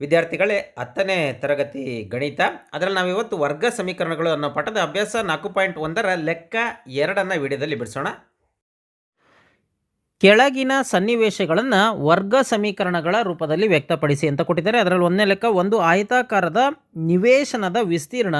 ವಿದ್ಯಾರ್ಥಿಗಳೇ, ಹತ್ತನೇ ತರಗತಿ ಗಣಿತ. ಅದರಲ್ಲಿ ನಾವು ಇವತ್ತು ವರ್ಗ ಸಮೀಕರಣಗಳು ಅನ್ನೋ ಪಾಠದ ಅಭ್ಯಾಸ ನಾಲ್ಕು ಪಾಯಿಂಟ್ ಒಂದರ ಲೆಕ್ಕ ಎರಡನ್ನು ವಿಡಿಯೋದಲ್ಲಿ ಬಿಡಿಸೋಣ. ಕೆಳಗಿನ ಸನ್ನಿವೇಶಗಳನ್ನು ವರ್ಗ ಸಮೀಕರಣಗಳ ರೂಪದಲ್ಲಿ ವ್ಯಕ್ತಪಡಿಸಿ ಅಂತ ಕೊಟ್ಟಿದ್ದಾರೆ. ಅದರಲ್ಲಿ ಒಂದನೇ ಲೆಕ್ಕ, ಒಂದು ಆಯತಾಕಾರದ ನಿವೇಶನದ ವಿಸ್ತೀರ್ಣ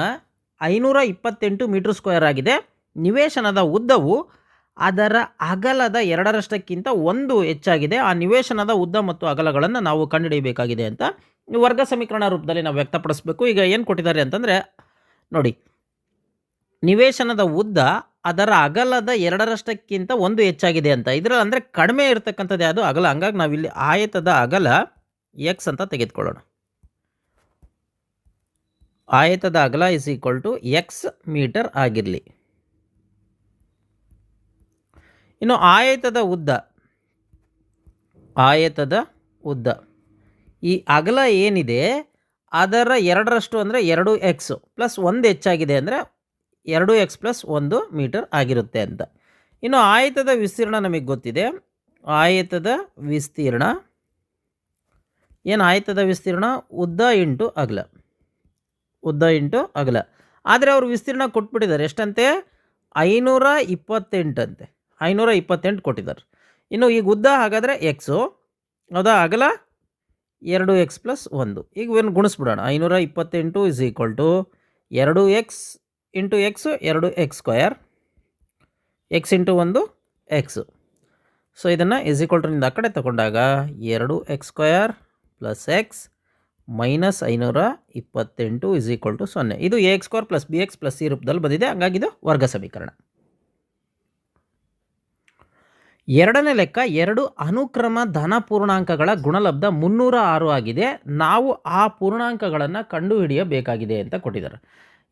ಐನೂರ ಇಪ್ಪತ್ತೆಂಟು ಮೀಟರ್ ಸ್ಕ್ವೇರ್ ಆಗಿದೆ. ನಿವೇಶನದ ಉದ್ದವು ಅದರ ಅಗಲದ ಎರಡರಷ್ಟಕ್ಕಿಂತ ಒಂದು ಹೆಚ್ಚಾಗಿದೆ. ಆ ನಿವೇಶನದ ಉದ್ದ ಮತ್ತು ಅಗಲಗಳನ್ನು ನಾವು ಕಂಡುಹಿಡಿಯಬೇಕಾಗಿದೆ ಅಂತ. ವರ್ಗ ಸಮೀಕರಣ ರೂಪದಲ್ಲಿ ನಾವು ವ್ಯಕ್ತಪಡಿಸಬೇಕು. ಈಗ ಏನು ಕೊಟ್ಟಿದ್ದಾರೆ ಅಂತಂದರೆ, ನೋಡಿ, ನಿವೇಶನದ ಉದ್ದ ಅದರ ಅಗಲದ ಎರಡರಷ್ಟಕ್ಕಿಂತ ಒಂದು ಹೆಚ್ಚಾಗಿದೆ ಅಂತ. ಇದರ ಅಂದರೆ ಕಡಿಮೆ ಇರತಕ್ಕಂಥದ್ದು ಯಾವುದು ಅಗಲ. ಹಂಗಾಗಿ ನಾವಿಲ್ಲಿ ಆಯತದ ಅಗಲ ಎಕ್ಸ್ ಅಂತ ತೆಗೆದುಕೊಳ್ಳೋಣ. ಆಯತದ ಅಗಲ is equal to X metre ಆಗಿರಲಿ. ಇನ್ನು ಆಯತದ ಉದ್ದ ಆಯತದ ಉದ್ದ. ಈ ಅಗಲ ಏನಿದೆ, ಅದರ ಎರಡರಷ್ಟು ಅಂದರೆ ಎರಡು ಎಕ್ಸು ಪ್ಲಸ್ ಒಂದು ಹೆಚ್ಚಾಗಿದೆ ಅಂದರೆ ಎರಡು ಎಕ್ಸ್ ಪ್ಲಸ್ ಒಂದು ಮೀಟರ್ ಆಗಿರುತ್ತೆ ಅಂತ. ಇನ್ನು ಆಯತದ ವಿಸ್ತೀರ್ಣ ನಮಗೆ ಗೊತ್ತಿದೆ. ಆಯತದ ವಿಸ್ತೀರ್ಣ, ಏನು ಆಯತದ ವಿಸ್ತೀರ್ಣ? ಉದ್ದ ಇಂಟು ಅಗಲ. ಉದ್ದ ಇಂಟು ಅಗಲ. ಆದರೆ ಅವರು ವಿಸ್ತೀರ್ಣ ಕೊಟ್ಬಿಟ್ಟಿದ್ದಾರೆ. ಎಷ್ಟಂತೆ? ಐನೂರ ಇಪ್ಪತ್ತೆಂಟಂತೆ. ಐನೂರ ಇಪ್ಪತ್ತೆಂಟು ಕೊಟ್ಟಿದ್ದಾರೆ. ಇನ್ನು ಈಗ ಉದ್ದ ಹಾಗಾದರೆ ಎಕ್ಸು ಹೌದಾ? ಅಗಲ? ಎರಡು ಎಕ್ಸ್ ಪ್ಲಸ್ ಒಂದು. ಈಗ ಏನು ಗುಣಿಸ್ಬಿಡೋಣ. ಐನೂರ ಇಪ್ಪತ್ತೆಂಟು ಇಸ್ ಈಕ್ವಲ್ ಟು ಎರಡು ಎಕ್ಸ್ ಇಂಟು ಎಕ್ಸು ಎರಡು ಎಕ್ಸ್ ಸ್ಕ್ವಯರ್ ಎಕ್ಸ್ ಇಂಟು ಒಂದು, ಎಕ್ಸು. ಸೊ ಇದನ್ನು ಇಸ್ ಈಕ್ವಲ್ ಟುನಿಂದ ಆ ಕಡೆ ತಗೊಂಡಾಗ ಎರಡು X square plus X minus ಐನೂರ ಇಪ್ಪತ್ತೆಂಟು ಇಸ್ ಈಕ್ವಲ್ ಟು ಸೊನ್ನೆ. ಇದು A X square plus B X plus C ರೂಪದಲ್ಲಿ ಬಂದಿದೆ. ಹಂಗಾಗಿ ಇದು ವರ್ಗ ಸಮೀಕರಣ. ಎರಡನೇ ಲೆಕ್ಕ ಎರಡು ಅನುಕ್ರಮ ಧನ ಪೂರ್ಣಾಂಕಗಳ ಗುಣಲಬ್ಧ ಮುನ್ನೂರ ಆರು ಆಗಿದೆ. ನಾವು ಆ ಪೂರ್ಣಾಂಕಗಳನ್ನು ಕಂಡುಹಿಡಿಯಬೇಕಾಗಿದೆ ಅಂತ ಕೊಟ್ಟಿದ್ದಾರೆ.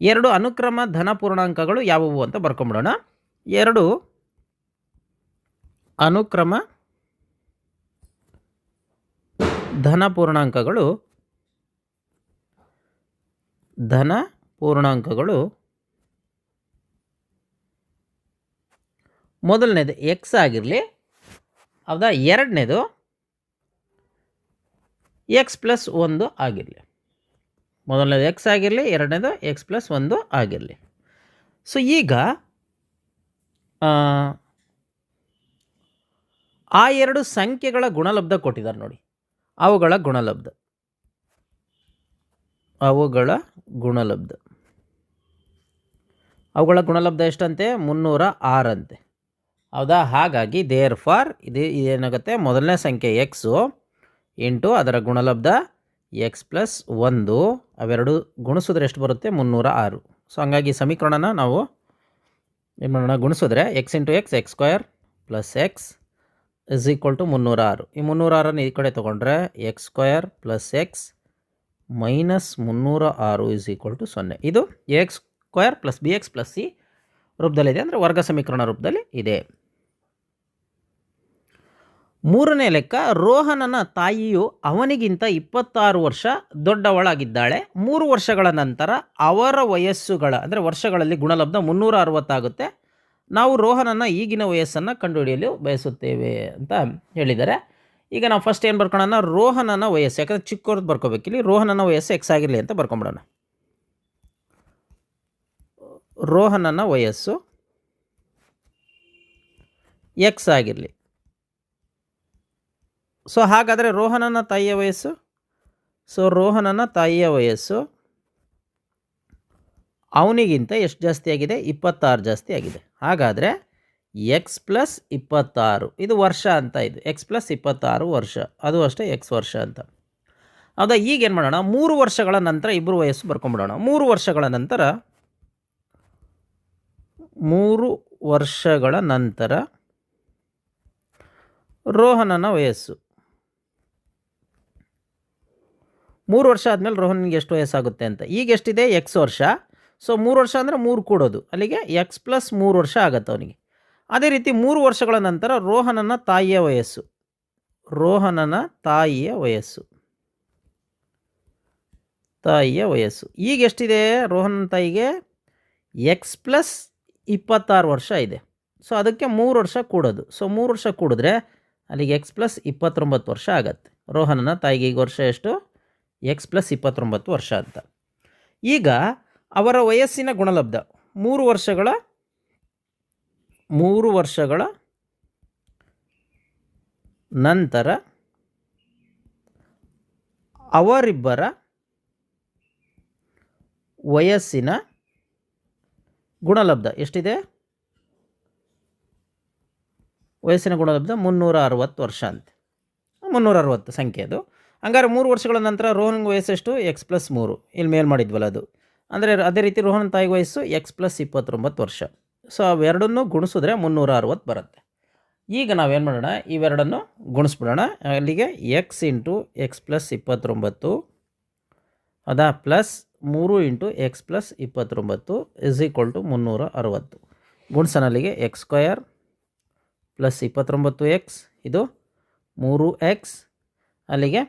ಎರಡು ಅನುಕ್ರಮ ಧನ ಪೂರ್ಣಾಂಕಗಳು ಯಾವುವು ಅಂತ ಬರ್ಕೊಂಬಿಡೋಣ. ಎರಡು ಅನುಕ್ರಮ ಧನ ಪೂರ್ಣಾಂಕಗಳು ಧನ ಪೂರ್ಣಾಂಕಗಳು ಮೊದಲನೇದು ಎಕ್ಸ್ ಆಗಿರಲಿ ಹೌದಾ? ಎರಡನೇದು ಎಕ್ಸ್ ಪ್ಲಸ್ ಒಂದು ಆಗಿರಲಿ. ಮೊದಲನೇದು ಎಕ್ಸ್ ಆಗಿರಲಿ ಎರಡನೇದು ಎಕ್ಸ್ ಪ್ಲಸ್ ಒಂದು ಆಗಿರಲಿ. ಸೊ ಈಗ ಆ, ಎರಡು ಸಂಖ್ಯೆಗಳ ಗುಣಲಬ್ಧ ಕೊಟ್ಟಿದ್ದಾರೆ ನೋಡಿ. ಅವುಗಳ ಗುಣಲಬ್ಧ. ಅವುಗಳ ಗುಣಲಬ್ಧ. ಅವುಗಳ ಗುಣಲಬ್ಧ ಎಷ್ಟಂತೆ? ಮುನ್ನೂರ ಆರಂತೆ ಹೌದಾ? ಹಾಗಾಗಿ ದೇರ್ ಫಾರ್ ಇದು ಏನಾಗುತ್ತೆ? ಮೊದಲನೇ ಸಂಖ್ಯೆ ಎಕ್ಸು ಇಂಟು ಅದರ ಗುಣಲಬ್ಧ ಎಕ್ಸ್ ಪ್ಲಸ್ ಒಂದು. ಅವೆರಡು ಗುಣಿಸಿದ್ರೆ ಎಷ್ಟು ಬರುತ್ತೆ? ಮುನ್ನೂರ ಆರು. ಸೊ ಹಂಗಾಗಿ ಸಮೀಕರಣನ ನಾವು ಏನು ಮಾಡೋಣ? ಗುಣಿಸಿದ್ರೆ X into X X square plus X is equal to ಮುನ್ನೂರ ಆರು. ಈ ಮುನ್ನೂರ ಆರನ್ನು ಈ ಕಡೆ ತೊಗೊಂಡ್ರೆ X square plus X minus ಮುನ್ನೂರ ಆರು ಇಸ್ ಈಕ್ವಲ್ ಟು ಸೊನ್ನೆ. ಇದು X square plus B X plus C ರೂಪದಲ್ಲಿದೆ. ಅಂದರೆ ವರ್ಗ ಸಮೀಕರಣ ರೂಪದಲ್ಲಿ ಇದೆ. ಮೂರನೇ ಲೆಕ್ಕ, ರೋಹನನ ತಾಯಿಯು ಅವನಿಗಿಂತ ಇಪ್ಪತ್ತಾರು ವರ್ಷ ದೊಡ್ಡವಳಾಗಿದ್ದಾಳೆ. ಮೂರು ವರ್ಷಗಳ ನಂತರ ಅವರ ವಯಸ್ಸುಗಳ, ಅಂದರೆ ವರ್ಷಗಳಲ್ಲಿ ಗುಣಲಬ್ಧ ಮುನ್ನೂರ ಅರವತ್ತಾಗುತ್ತೆ ನಾವು ರೋಹನನ ಈಗಿನ ವಯಸ್ಸನ್ನು ಕಂಡುಹಿಡಿಯಲು ಬಯಸುತ್ತೇವೆ ಅಂತ ಹೇಳಿದ್ದಾರೆ. ಈಗ ನಾವು ಫಸ್ಟ್ ಏನು ಬರ್ಕೊಳೋಣ? ರೋಹನನ ವಯಸ್ಸು, ಯಾಕಂದರೆ ಚಿಕ್ಕವ್ರದ್ದು ಬರ್ಕೋಬೇಕಿಲ್ಲಿ ರೋಹನನ ವಯಸ್ಸು ಎಕ್ಸ್ ಆಗಿರಲಿ ಅಂತ ಬರ್ಕೊಂಬಿಡೋಣ. ರೋಹನನ ವಯಸ್ಸು ಎಕ್ಸ್ ಆಗಿರಲಿ. ಸೊ ಹಾಗಾದರೆ ರೋಹನನ ತಾಯಿಯ ವಯಸ್ಸು? ಸೊ ರೋಹನನ ತಾಯಿಯ ವಯಸ್ಸು ಅವನಿಗಿಂತ ಎಷ್ಟು ಜಾಸ್ತಿ ಆಗಿದೆ? ಇಪ್ಪತ್ತಾರು ಜಾಸ್ತಿ ಆಗಿದೆ. ಹಾಗಾದರೆ ಎಕ್ಸ್ ಪ್ಲಸ್ ಇಪ್ಪತ್ತಾರು. ಇದು ವರ್ಷ ಅಂತ ಇದು. ಎಕ್ಸ್ ಪ್ಲಸ್ ಇಪ್ಪತ್ತಾರು ವರ್ಷ. ಅದು ಅಷ್ಟೇ ಎಕ್ಸ್ ವರ್ಷ ಅಂತ. ಹೌದಾ? ಈಗ ಏನು ಮಾಡೋಣ? ಮೂರು ವರ್ಷಗಳ ನಂತರ ಇಬ್ಬರು ವಯಸ್ಸು ಬರ್ಕೊಂಬಿಡೋಣ. ಮೂರು ವರ್ಷಗಳ ನಂತರ ಮೂರು ವರ್ಷಗಳ ನಂತರ ರೋಹನನ ವಯಸ್ಸು. ಮೂರು ವರ್ಷ ಆದಮೇಲೆ ರೋಹನ್ಗೆ ಎಷ್ಟು ವಯಸ್ಸಾಗುತ್ತೆ ಅಂತ. ಈಗ ಎಷ್ಟಿದೆ? ಎಕ್ಸ್ ವರ್ಷ. ಸೊ ಮೂರು ವರ್ಷ ಅಂದರೆ ಮೂರು ಕೂಡೋದು. ಅಲ್ಲಿಗೆ ಎಕ್ಸ್ ಪ್ಲಸ್ ಮೂರು ವರ್ಷ ಆಗುತ್ತೆ ಅವನಿಗೆ. ಅದೇ ರೀತಿ ಮೂರು ವರ್ಷಗಳ ನಂತರ ರೋಹನನ ತಾಯಿಯ ವಯಸ್ಸು. ರೋಹನನ ತಾಯಿಯ ವಯಸ್ಸು. ತಾಯಿಯ ವಯಸ್ಸು. ಈಗ ಎಷ್ಟಿದೆ? ರೋಹನನ ತಾಯಿಗೆ ಎಕ್ಸ್ ಪ್ಲಸ್ ಇಪ್ಪತ್ತಾರು ವರ್ಷ ಇದೆ. ಸೊ ಅದಕ್ಕೆ ಮೂರು ವರ್ಷ ಕೂಡೋದು. ಸೊ ಮೂರು ವರ್ಷ ಕೂಡಿದ್ರೆ ಅಲ್ಲಿಗೆ ಎಕ್ಸ್ ಪ್ಲಸ್ ಇಪ್ಪತ್ತೊಂಬತ್ತು ವರ್ಷ ಆಗತ್ತೆ. ರೋಹನನ ತಾಯಿಗೆ ಈಗ ವರ್ಷ ಎಷ್ಟು? ಎಕ್ಸ್ ಪ್ಲಸ್ ಇಪ್ಪತ್ತೊಂಬತ್ತು ವರ್ಷ ಅಂತ. ಈಗ ಅವರ ವಯಸ್ಸಿನ ಗುಣಲಬ್ಧ ಮೂರು ವರ್ಷಗಳ ಮೂರು ವರ್ಷಗಳ ನಂತರ ಅವರಿಬ್ಬರ ವಯಸ್ಸಿನ ಗುಣಲಬ್ಧ ಎಷ್ಟಿದೆ? ವಯಸ್ಸಿನ ಗುಣಲಬ್ಧ ಮುನ್ನೂರ ಅರವತ್ತು ವರ್ಷ ಅಂತೆ. ಮುನ್ನೂರ ಅರವತ್ತು ಸಂಖ್ಯೆ ಅದು. ಹಂಗಾರೆ ಮೂರು ವರ್ಷಗಳ ನಂತರ ರೋಹನ್ ವಯಸ್ಸೆಷ್ಟು ಎಕ್ಸ್ ಪ್ಲಸ್ ಮೂರು. ಇಲ್ಲಿ ಮೇಲ್ ಮಾಡಿದ್ವಲ್ಲ ಅದು. ಅಂದರೆ ಅದೇ ರೀತಿ ರೋಹನ್ ತಾಯಿ ವಯಸ್ಸು ಎಕ್ಸ್ ಪ್ಲಸ್ ಇಪ್ಪತ್ತೊಂಬತ್ತು ವರ್ಷ. ಸೊ ಅವೆರಡನ್ನೂ ಗುಣಿಸಿದ್ರೆ ಮುನ್ನೂರ ಅರವತ್ತು ಬರುತ್ತೆ. ಈಗ ನಾವೇನು ಮಾಡೋಣ? ಇವೆರಡನ್ನು ಗುಣಿಸ್ಬಿಡೋಣ. ಅಲ್ಲಿಗೆ ಎಕ್ಸ್ ಇಂಟು ಎಕ್ಸ್ ಪ್ಲಸ್ ಇಪ್ಪತ್ತೊಂಬತ್ತು, ಅದಾ ಪ್ಲಸ್ ಮೂರು ಇಂಟು ಎಕ್ಸ್ ಪ್ಲಸ್ ಇಪ್ಪತ್ತೊಂಬತ್ತು ಇಸ್ ಈಕ್ವಲ್ ಟು ಮುನ್ನೂರ ಅರವತ್ತು. ಗುಣಿಸೋನಲ್ಲಿಗೆ ಎಕ್ಸ್ ಸ್ಕ್ವಯರ್ ಪ್ಲಸ್ ಇಪ್ಪತ್ತೊಂಬತ್ತು ಎಕ್ಸ್ ಇದು ಮೂರು ಎಕ್ಸ್ ಅಲ್ಲಿಗೆ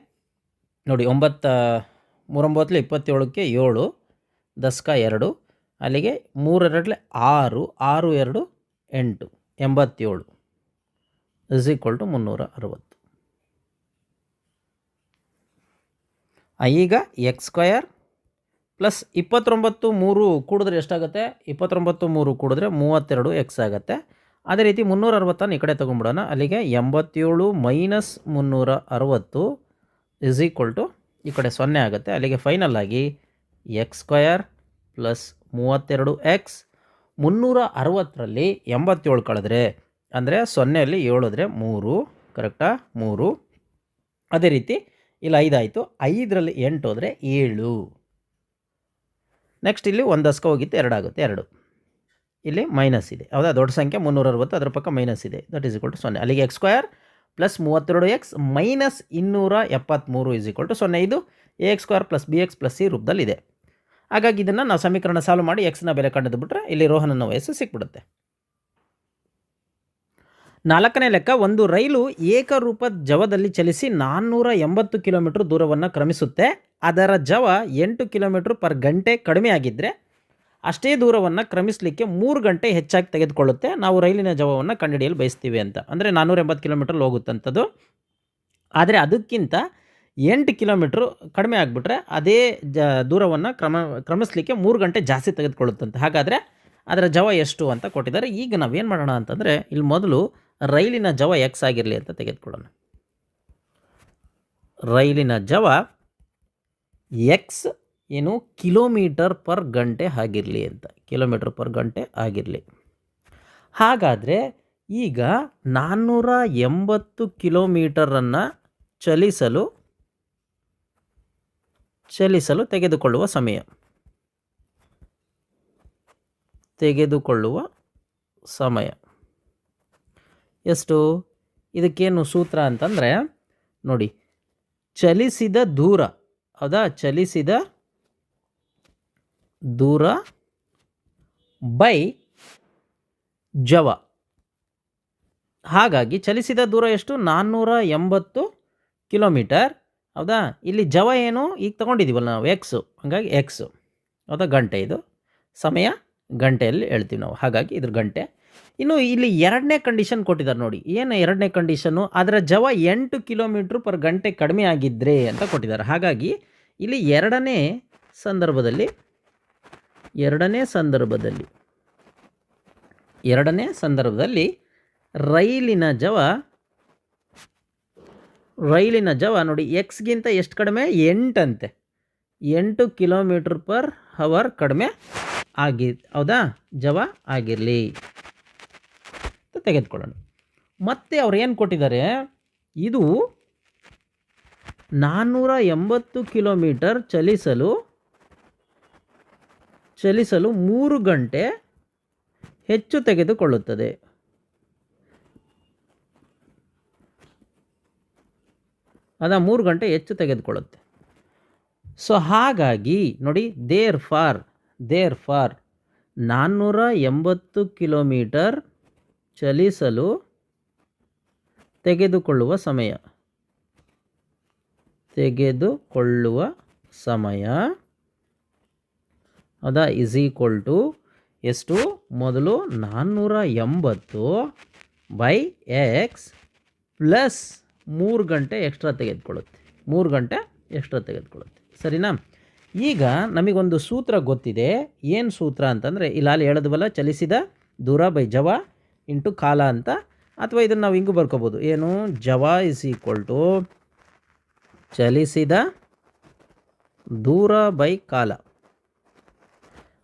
ನೋಡಿ, ಒಂಬತ್ತ, ಮೂರೊಂಬತ್ತಲೆ ಇಪ್ಪತ್ತೇಳಕ್ಕೆ ಏಳು, ದಸ್ಕ ಎರಡು, ಅಲ್ಲಿಗೆ ಮೂರೆರಡಲೆ ಆರು ಆರು ಎರಡು, ಎಂಟು, ಎಂಬತ್ತೇಳು, ಇಸ್ ಈಕ್ವಲ್ ಟು ಮುನ್ನೂರ ಅರವತ್ತು. ಈಗ ಎಕ್ಸ್ ಸ್ಕ್ವಯರ್ ಪ್ಲಸ್ ಇಪ್ಪತ್ತೊಂಬತ್ತು ಮೂರು ಕೂಡಿದ್ರೆ ಎಷ್ಟಾಗುತ್ತೆ? ಇಪ್ಪತ್ತೊಂಬತ್ತು ಮೂರು ಕೂಡಿದ್ರೆ ಮೂವತ್ತೆರಡು ಎಕ್ಸ್ ಆಗುತ್ತೆ. ಅದೇ ರೀತಿ ಮುನ್ನೂರ ಅರವತ್ತನ್ನು ಈ ಕಡೆ ತೊಗೊಂಬಿಡೋಣ ಅಲ್ಲಿಗೆ ಎಂಬತ್ತೇಳು ಮೈನಸ್ ಮುನ್ನೂರ ಅರವತ್ತು ಇಸ್ ಈಕ್ವಲ್ ಟು ಈ ಕಡೆ ಸೊನ್ನೆ ಆಗುತ್ತೆ. ಅಲ್ಲಿಗೆ ಫೈನಲ್ ಆಗಿ ಎಕ್ಸ್ ಸ್ಕ್ವಯರ್ ಪ್ಲಸ್ ಮೂವತ್ತೆರಡು ಎಕ್ಸ್ ಮುನ್ನೂರ ಅರವತ್ತರಲ್ಲಿ ಎಂಬತ್ತೇಳು ಕಳೆದ್ರೆ, ಅಂದರೆ ಸೊನ್ನೆಯಲ್ಲಿ ಏಳಿದ್ರೆ ಮೂರು ಕರೆಕ್ಟಾ ಮೂರು. ಅದೇ ರೀತಿ ಇಲ್ಲಿ ಐದಾಯಿತು ಐದರಲ್ಲಿ ಎಂಟು ಹೋದರೆ ಏಳು. ನೆಕ್ಸ್ಟ್ ಇಲ್ಲಿ ಒಂದು ದಸ್ಕ ಹೋಗಿತ್ತು ಎರಡಾಗುತ್ತೆ ಎರಡು. ಇಲ್ಲಿ ಮೈನಸ್ ಇದೆ. ಹೌದಾ? ದೊಡ್ಡ ಸಂಖ್ಯೆ ಮುನ್ನೂರ ಅರವತ್ತು ಅದರ ಪಕ್ಕ ಮೈನಸ್ ಇದೆ. ದಟ್ ಈಸ್ ಇಕ್ವಲ್ ಟು ಸೊನ್ನೆ. ಅಲ್ಲಿಗೆ ಎಕ್ಸ್ ಸ್ಕ್ವಯರ್ ಪ್ಲಸ್ ಮೂವತ್ತೆರಡು ಎಕ್ಸ್ ಮೈನಸ್ ಇನ್ನೂರ ಎಪ್ಪತ್ತ್ಮೂರು ಇಸ್ ಈಕ್ವಲ್ ಟು ಸೊನ್ನೆ. ಇದು A X square plus B X plus C ರೂಪದಲ್ಲಿದೆ. ಹಾಗಾಗಿ ಇದನ್ನು ನಾವು ಸಮೀಕರಣ ಸಾಲ್ವ್ ಮಾಡಿ ಎಕ್ಸ್ನ ಬೆಲೆ ಕಂಡುಬಿಟ್ರೆ ಇಲ್ಲಿ ರೋಹನನ ವಯಸ್ಸು ಸಿಕ್ಬಿಡುತ್ತೆ. ನಾಲ್ಕನೇ ಲೆಕ್ಕ, ಒಂದು ರೈಲು ಏಕರೂಪದ ಜವದಲ್ಲಿ ಚಲಿಸಿ ನಾನ್ನೂರ ಎಂಬತ್ತು ಕಿಲೋಮೀಟರ್ ದೂರವನ್ನು ಕ್ರಮಿಸುತ್ತೆ. ಅದರ ಜವ ಎಂಟು ಕಿಲೋಮೀಟರ್ ಪರ್ ಗಂಟೆ ಕಡಿಮೆ ಆಗಿದ್ದರೆ ಅಷ್ಟೇ ದೂರವನ್ನು ಕ್ರಮಿಸಲಿಕ್ಕೆ ಮೂರು ಗಂಟೆ ಹೆಚ್ಚಾಗಿ ತೆಗೆದುಕೊಳ್ಳುತ್ತೆ. ನಾವು ರೈಲಿನ ಜವವನ್ನು ಕಂಡುಹಿಡಿಯಲು ಬಯಸ್ತೀವಿ ಅಂತ. ಅಂದರೆ ನಾನ್ನೂರ ಎಂಬತ್ತು ಕಿಲೋಮೀಟ್ರಲ್ಲಿ ಹೋಗುತ್ತಂಥದ್ದು. ಆದರೆ ಅದಕ್ಕಿಂತ ಎಂಟು ಕಿಲೋಮೀಟ್ರು ಕಡಿಮೆ ಆಗಿಬಿಟ್ರೆ ಅದೇ ಜ, ದೂರವನ್ನು ಕ್ರಮ, ಕ್ರಮಿಸಲಿಕ್ಕೆ ಮೂರು ಗಂಟೆ ಜಾಸ್ತಿ ತೆಗೆದುಕೊಳ್ಳುತ್ತಂತೆ. ಹಾಗಾದರೆ ಅದರ ಜವ ಎಷ್ಟು ಅಂತ ಕೊಟ್ಟಿದ್ದಾರೆ. ಈಗ ನಾವೇನು ಮಾಡೋಣ ಅಂತಂದರೆ ಇಲ್ಲಿ ಮೊದಲು ರೈಲಿನ ಜವ ಎಕ್ಸ್ ಆಗಿರಲಿ ಅಂತ ತೆಗೆದುಕೊಳ್ಳೋಣ. ರೈಲಿನ ಜವ ಎಕ್ಸ್ ಏನು ಕಿಲೋಮೀಟರ್ ಪರ್ ಗಂಟೆ ಆಗಿರಲಿ ಅಂತ, ಕಿಲೋಮೀಟರ್ ಪರ್ ಗಂಟೆ ಆಗಿರಲಿ. ಹಾಗಾದರೆ ಈಗ ನಾನ್ನೂರ ಎಂಬತ್ತು ಕಿಲೋಮೀಟರನ್ನು ಚಲಿಸಲು ಚಲಿಸಲು ತೆಗೆದುಕೊಳ್ಳುವ ಸಮಯ. ತೆಗೆದುಕೊಳ್ಳುವ ಸಮಯ. ಎಷ್ಟು? ಇದಕ್ಕೇನು ಸೂತ್ರ ಅಂತಂದರೆ ನೋಡಿ, ಚಲಿಸಿದ ದೂರ ಹೌದಾ ಚಲಿಸಿದ ದೂರ ಬೈ ಜವ. ಹಾಗಾಗಿ ಚಲಿಸಿದ ದೂರ ಎಷ್ಟು? ನಾನ್ನೂರ ಎಂಬತ್ತು ಕಿಲೋಮೀಟರ್. ಹೌದಾ? ಇಲ್ಲಿ ಜವ ಏನು? ಈಗ ತೊಗೊಂಡಿದ್ದೀವಲ್ಲ ನಾವು ಎಕ್ಸು ಹಾಗಾಗಿ ಎಕ್ಸು ಹೌದಾ? ಗಂಟೆ ಇದು. ಸಮಯ ಗಂಟೆಯಲ್ಲಿ ಹೇಳ್ತೀವಿ ನಾವು. ಹಾಗಾಗಿ ಇದ್ರ ಗಂಟೆ. ಇನ್ನು ಇಲ್ಲಿ ಎರಡನೇ ಕಂಡೀಷನ್ ಕೊಟ್ಟಿದ್ದಾರೆ ನೋಡಿ. ಏನು ಎರಡನೇ ಕಂಡೀಷನ್ನು ಅದರ ಜವ ಎಂಟು ಕಿಲೋಮೀಟ್ರ್ ಪರ್ ಗಂಟೆ ಕಡಿಮೆ ಆಗಿದ್ದರೆ ಅಂತ ಕೊಟ್ಟಿದ್ದಾರೆ. ಹಾಗಾಗಿ ಇಲ್ಲಿ ಎರಡನೇ ಸಂದರ್ಭದಲ್ಲಿ ಎರಡನೇ ಸಂದರ್ಭದಲ್ಲಿ ಎರಡನೇ ಸಂದರ್ಭದಲ್ಲಿ ರೈಲಿನ ಜವ ರೈಲಿನ ಜವ ನೋಡಿ ಎಕ್ಸ್ಗಿಂತ ಎಷ್ಟು ಕಡಿಮೆ? ಎಂಟಂತೆ. ಎಂಟು ಕಿಲೋಮೀಟ್ರ್ ಪರ್ ಹವರ್ ಕಡಿಮೆ ಆಗಿ, ಹೌದಾ? ಜವ ಆಗಿರಲಿ. ತೆಗೆದುಕೊಳ್ಳೋಣ. ಮತ್ತೆ ಅವ್ರು ಏನು ಕೊಟ್ಟಿದ್ದಾರೆ? ಇದು ನಾನ್ನೂರ ಎಂಬತ್ತು ಕಿಲೋಮೀಟರ್ ಚಲಿಸಲು ಚಲಿಸಲು ಮೂರು ಗಂಟೆ ಹೆಚ್ಚು ತೆಗೆದುಕೊಳ್ಳುತ್ತದೆ. ಅದ ಮೂರು ಗಂಟೆ ಹೆಚ್ಚು ತೆಗೆದುಕೊಳ್ಳುತ್ತೆ. ಸೊ ಹಾಗಾಗಿ ನೋಡಿ ದೇರ್ ಫಾರ್ ದೇರ್ ಫಾರ್ ನಾನ್ನೂರ ಎಂಬತ್ತು ಕಿಲೋಮೀಟರ್ ಚಲಿಸಲು ತೆಗೆದುಕೊಳ್ಳುವ ಸಮಯ. ತೆಗೆದುಕೊಳ್ಳುವ ಸಮಯ. ಅದ ಇಸ್ ಈಕ್ವಲ್ ಟು ಎಷ್ಟು? ಮೊದಲು ನಾನ್ನೂರ ಎಂಬತ್ತು ಬೈ ಎಕ್ಸ್ ಪ್ಲಸ್ ಮೂರು ಗಂಟೆ ಎಕ್ಸ್ಟ್ರಾ ತೆಗೆದುಕೊಳ್ಳುತ್ತೆ. ಮೂರು ಗಂಟೆ ಎಕ್ಸ್ಟ್ರಾ ತೆಗೆದುಕೊಳ್ಳುತ್ತೆ. ಸರಿನಾ? ಈಗ ನಮಗೊಂದು ಸೂತ್ರ ಗೊತ್ತಿದೆ. ಏನು ಸೂತ್ರ ಅಂತಂದರೆ ಇಲ್ಲಿ ಅಲ್ಲಿ ಹೇಳಿದ್ವಲ್ಲ, ಚಲಿಸಿದ ದೂರ ಬೈ ಜವ ಇಂಟು ಕಾಲ ಅಂತ. ಅಥವಾ ಇದನ್ನು ನಾವು ಹಿಂಗೂ ಬರ್ಕೋಬೋದು. ಏನು? ಜವ ಇಸ್ ಈಕ್ವಲ್ ಟು ಚಲಿಸಿದ ದೂರ ಬೈ ಕಾಲ.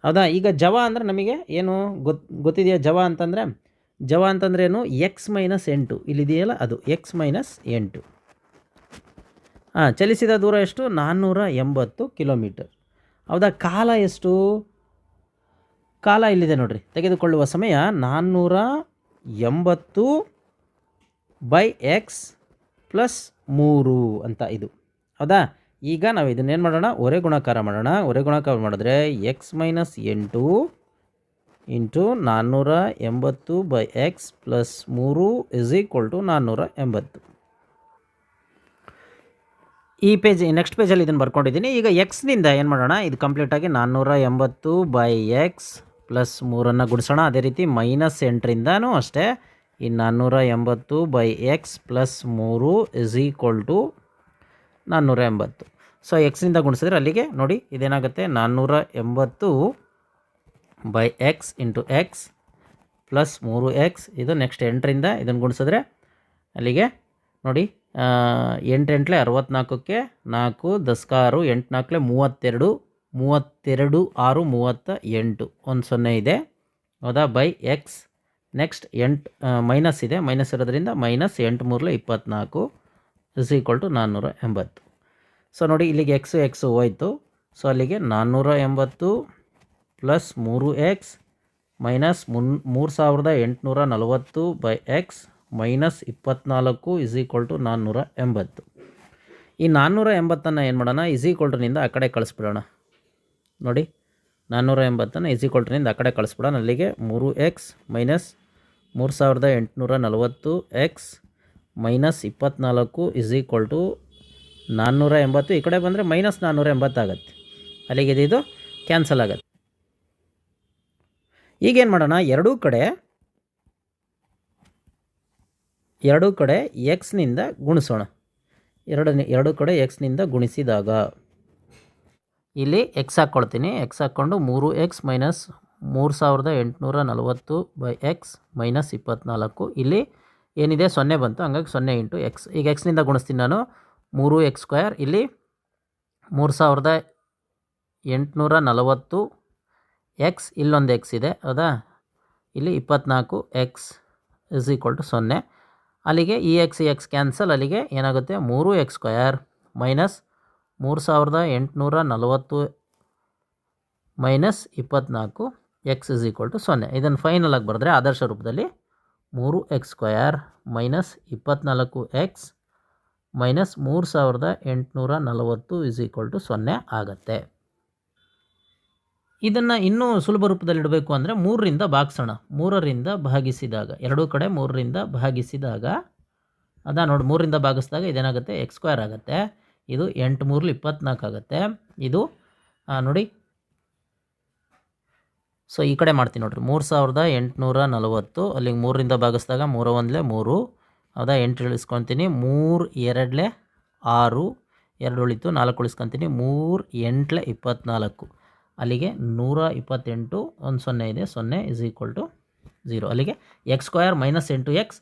ಹೌದಾ ಈಗ ಜವ ಅಂದರೆ ನಮಗೆ ಏನು ಗೊತ್, ಗೊತ್ತಿದೆಯಾ ಜವ ಅಂತಂದರೆ, ಜವ ಅಂತಂದ್ರೆ ಏನು? ಎಕ್ಸ್ ಮೈನಸ್ ಎಂಟು. ಇಲ್ಲಿದೆಯಲ್ಲ ಅದು ಎಕ್ಸ್ ಮೈನಸ್ ಎಂಟು. ಹಾಂ, ಚಲಿಸಿದ ದೂರ ಎಷ್ಟು? ನಾನ್ನೂರ ಎಂಬತ್ತು ಕಿಲೋಮೀಟರ್. ಹೌದಾ, ಕಾಲ ಎಷ್ಟು? ಕಾಲ ಇಲ್ಲಿದೆ ನೋಡಿರಿ. ತೆಗೆದುಕೊಳ್ಳುವ ಸಮಯ ನಾನ್ನೂರ ಎಂಬತ್ತು ಬೈ ಎಕ್ಸ್ ಪ್ಲಸ್ ಮೂರು ಅಂತ ಇದು. ಹೌದಾ ಈಗ ನಾವು ಇದನ್ನೇನು ಮಾಡೋಣ? ಒರೆ ಗುಣಾಕಾರ ಮಾಡೋಣ. ಒರೆ ಗುಣಾಕಾರ ಮಾಡಿದ್ರೆ ಎಕ್ಸ್ ಮೈನಸ್ ಎಂಟು ಇಂಟು ನಾನ್ನೂರ ಎಂಬತ್ತು ಬೈ ಎಕ್ಸ್ ಪ್ಲಸ್ ಮೂರು ಇಸ್ ಈಕ್ವಲ್ ಟು ನಾನ್ನೂರ ಎಂಬತ್ತು. ಈ ಪೇಜ್ ನೆಕ್ಸ್ಟ್ ಪೇಜಲ್ಲಿ ಇದನ್ನು ಬರ್ಕೊಂಡಿದ್ದೀನಿ ಈಗ ಎಕ್ಸ್ನಿಂದ ಏನು ಮಾಡೋಣ? ಇದು ಕಂಪ್ಲೀಟಾಗಿ ನಾನ್ನೂರ ಎಂಬತ್ತು ಬೈ ಎಕ್ಸ್ ಪ್ಲಸ್ ಮೂರನ್ನು ಗುಡಿಸೋಣ. ಅದೇ ರೀತಿ ಮೈನಸ್ ಎಂಟರಿಂದನೂ ಅಷ್ಟೇ ಈ ನಾನ್ನೂರ ಎಂಬತ್ತು ಬೈ ಎಕ್ಸ್ ಪ್ಲಸ್ ಮೂರು ಇಸ್ ಈಕ್ವಲ್ ಟು ನಾನ್ನೂರ ಎಂಬತ್ತು. ಸೊ ಎಕ್ಸ್ನಿಂದ ಗುಣಿಸಿದ್ರೆ ಅಲ್ಲಿಗೆ ನೋಡಿ ಇದೇನಾಗುತ್ತೆ? ನಾನ್ನೂರ ಎಂಬತ್ತು by X into X plus ಮೂರು ಎಕ್ಸ್ ಇದು ನೆಕ್ಸ್ಟ್ ಎಂಟರಿಂದ ಇದನ್ನು ಗುಣಿಸಿದ್ರೆ ಅಲ್ಲಿಗೆ ನೋಡಿ ಎಂಟೆಂಟ್ಲೆ ಅರವತ್ತ್ನಾಲ್ಕಕ್ಕೆ ನಾಲ್ಕು ದಸ್ಕಾರು ಎಂಟು ನಾಲ್ಕಲೆ ಮೂವತ್ತೆರಡು ಮೂವತ್ತೆರಡು ಆರು ಮೂವತ್ತ ಎಂಟು ಒಂದು ಸೊನ್ನೆ ಇದೆ. ಹೌದಾ? ಬೈ ಎಕ್ಸ್ ನೆಕ್ಸ್ಟ್ ಎಂಟು ಮೈನಸ್ ಇದೆ. ಮೈನಸ್ ಇರೋದ್ರಿಂದ ಮೈನಸ್ ಎಂಟು ಮೂರಲೆ ಇಪ್ಪತ್ತ್ನಾಲ್ಕು ಇಸ್ ಈಕ್ವಲ್ ಟು ನಾನ್ನೂರ ಎಂಬತ್ತು ಸೊ ನೋಡಿ, ಇಲ್ಲಿಗೆ ಎಕ್ಸು ಎಕ್ಸು ಹೋಯ್ತು ಸೊ ಅಲ್ಲಿಗೆ ನಾನ್ನೂರ ಎಂಬತ್ತು ಪ್ಲಸ್ ಮೂರು ಎಕ್ಸ್ ಮೈನಸ್ ಮುನ್, ಮೂರು ಸಾವಿರದ ಎಂಟುನೂರ ನಲವತ್ತು ಬೈ ಎಕ್ಸ್ ಮೈನಸ್ ಇಪ್ಪತ್ತ್ನಾಲ್ಕು ಇಸ್ ಈಕ್ವಲ್ ಟು ನಾನ್ನೂರ ಎಂಬತ್ತು ಈ ನಾನ್ನೂರ ಎಂಬತ್ತನ್ನು ಏನು ಮಾಡೋಣ? ಇಸ್ ಈಕ್ವಲ್ ಟುನಿಂದ ಆ ಕಡೆ ಕಳಿಸ್ಬಿಡೋಣ. ನೋಡಿ ನಾನ್ನೂರ ಎಂಬತ್ತನ್ನು ಇಸ್ ಈಕ್ವಲ್ ಟುನಿಂದ ಆ ಕಡೆ ಕಳಿಸ್ಬಿಡೋಣ. ಅಲ್ಲಿಗೆ ಮೂರು ಎಕ್ಸ್ ಮೈನಸ್ ಮೂರು ಸಾವಿರದ ಎಂಟುನೂರ ನಲವತ್ತು ಎಕ್ಸ್ ಮೈನಸ್ ಇಪ್ಪತ್ತ್ನಾಲ್ಕು ಇಸ್ ಈಕ್ವಲ್ ಟು ನಾನ್ನೂರ ಎಂಬತ್ತು ಈ ಕಡೆ ಬಂದರೆ ಮೈನಸ್ ನಾನ್ನೂರ ಎಂಬತ್ತಾಗತ್ತೆ ಅಲ್ಲಿಗೆ ಇದು ಕ್ಯಾನ್ಸಲ್ ಆಗುತ್ತೆ. ಈಗೇನು ಮಾಡೋಣ? ಎರಡೂ ಕಡೆ ಎರಡೂ ಕಡೆ ಎಕ್ಸ್ನಿಂದ ಗುಣಿಸೋಣ. ಎರಡು ಎರಡು ಕಡೆ ಎಕ್ಸ್ನಿಂದ ಗುಣಿಸಿದಾಗ ಇಲ್ಲಿ ಎಕ್ಸ್ ಹಾಕ್ಕೊಳ್ತೀನಿ. ಎಕ್ಸ್ ಹಾಕ್ಕೊಂಡು ಮೂರು ಎಕ್ಸ್ ಮೈನಸ್ ಮೂರು ಸಾವಿರದ ಎಂಟುನೂರ ನಲವತ್ತು ಬೈ ಎಕ್ಸ್ ಮೈನಸ್ ಇಪ್ಪತ್ತ್ನಾಲ್ಕು ಇಲ್ಲಿ ಏನಿದೆ? ಸೊನ್ನೆ ಬಂತು. ಹಂಗಾಗಿ ಸೊನ್ನೆ ಇಂಟು ಎಕ್ಸ್ ಈಗ ಎಕ್ಸ್ನಿಂದ ಗುಣಿಸ್ತೀನಿ ನಾನು. ಮೂರು ಎಕ್ಸ್ ಸ್ಕ್ವೇರ್ ಇಲ್ಲಿ ಮೂರು ಸಾವಿರದ ಎಂಟುನೂರ ನಲವತ್ತು ಎಕ್ಸ್, ಇಲ್ಲೊಂದು ಎಕ್ಸ್ ಇದೆ, ಹೌದಾ? ಇಲ್ಲಿ ಇಪ್ಪತ್ತ್ನಾಲ್ಕು ಎಕ್ಸ್ ಇಸ್ ಈಕ್ವಲ್ ಟು ಸೊನ್ನೆ. ಅಲ್ಲಿಗೆ ಇ ಎಕ್ಸ್ ಎಕ್ಸ್ ಕ್ಯಾನ್ಸಲ್, ಅಲ್ಲಿಗೆ ಏನಾಗುತ್ತೆ? ಮೂರು ಎಕ್ಸ್ ಸ್ಕ್ವಯರ್ ಮೈನಸ್ ಮೂರು ಸಾವಿರದ ಎಂಟುನೂರ ನಲವತ್ತು ಮೈನಸ್ ಇಪ್ಪತ್ತ್ನಾಲ್ಕು ಎಕ್ಸ್ ಇಸ್ ಈಕ್ವಲ್ ಟು ಸೊನ್ನೆ. ಇದನ್ನು ಫೈನಲ್ ಆಗಿ ಬರೆದ್ರೆ ಆದರ್ಶ ರೂಪದಲ್ಲಿ ಮೂರು ಎಕ್ಸ್ ಸ್ಕ್ವಯರ್ ಮೈನಸ್ ಇಪ್ಪತ್ತ್ನಾಲ್ಕು ಎಕ್ಸ್ ಮೈನಸ್ ಮೂರು ಸಾವಿರದ ಎಂಟುನೂರ ನಲವತ್ತು ಇಸ್ ಈಕ್ವಲ್ ಟು ಸೊನ್ನೆ ಆಗುತ್ತೆ. ಇದನ್ನು ಇನ್ನೂ ಸುಲಭ ರೂಪದಲ್ಲಿಡಬೇಕು ಅಂದರೆ ಮೂರರಿಂದ ಭಾಗಿಸೋಣ. ಮೂರರಿಂದ ಭಾಗಿಸಿದಾಗ, ಎರಡೂ ಕಡೆ ಮೂರರಿಂದ ಭಾಗಿಸಿದಾಗ, ಅದ ನೋಡಿ ಮೂರರಿಂದ ಭಾಗಿಸಿದಾಗ ಇದೇನಾಗುತ್ತೆ? ಎಕ್ಸ್ ಸ್ಕ್ವೇರ್ ಆಗುತ್ತೆ. ಇದು ಎಂಟು ಮೂರಲ್ಲಿ ಇಪ್ಪತ್ನಾಲ್ಕು ಆಗುತ್ತೆ. ಇದು ನೋಡಿ. ಸೊ ಈ ಕಡೆ ಮಾಡ್ತೀನಿ ನೋಡಿರಿ. ಮೂರು ಸಾವಿರದ ಎಂಟುನೂರ ನಲವತ್ತು, ಅಲ್ಲಿಗೆ ಮೂರರಿಂದ ಭಾಗಿಸಿದಾಗ ಮೂರ ಒಂದಲೇ ಮೂರು. ಹೌದಾ? ಎಂಟು ಇಳಿಸ್ಕೊತೀನಿ. ಮೂರು, ಎರಡಲೆ ಆರು, ಎರಡು ಉಳಿತು ನಾಲ್ಕು ಉಳಿಸ್ಕೊತೀನಿ. ಮೂರು, ಎಂಟ್ಲೆ ಇಪ್ಪತ್ತ್ನಾಲ್ಕು ಅಲ್ಲಿಗೆ ನೂರ ಇಪ್ಪತ್ತೆಂಟು, ಒಂದು ಸೊನ್ನೆ ಇದೆ. ಸೊನ್ನೆ ಇಸ್ ಈಕ್ವಲ್ ಟು ಝೀರೋ ಅಲ್ಲಿಗೆ ಎಕ್ಸ್ ಸ್ಕ್ವಯರ್ ಮೈನಸ್ ಎಂಟು ಎಕ್ಸ್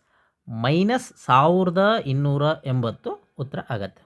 ಮೈನಸ್ ಸಾವಿರದ ಇನ್ನೂರ ಎಂಬತ್ತು ಉತ್ತರ ಆಗತ್ತೆ.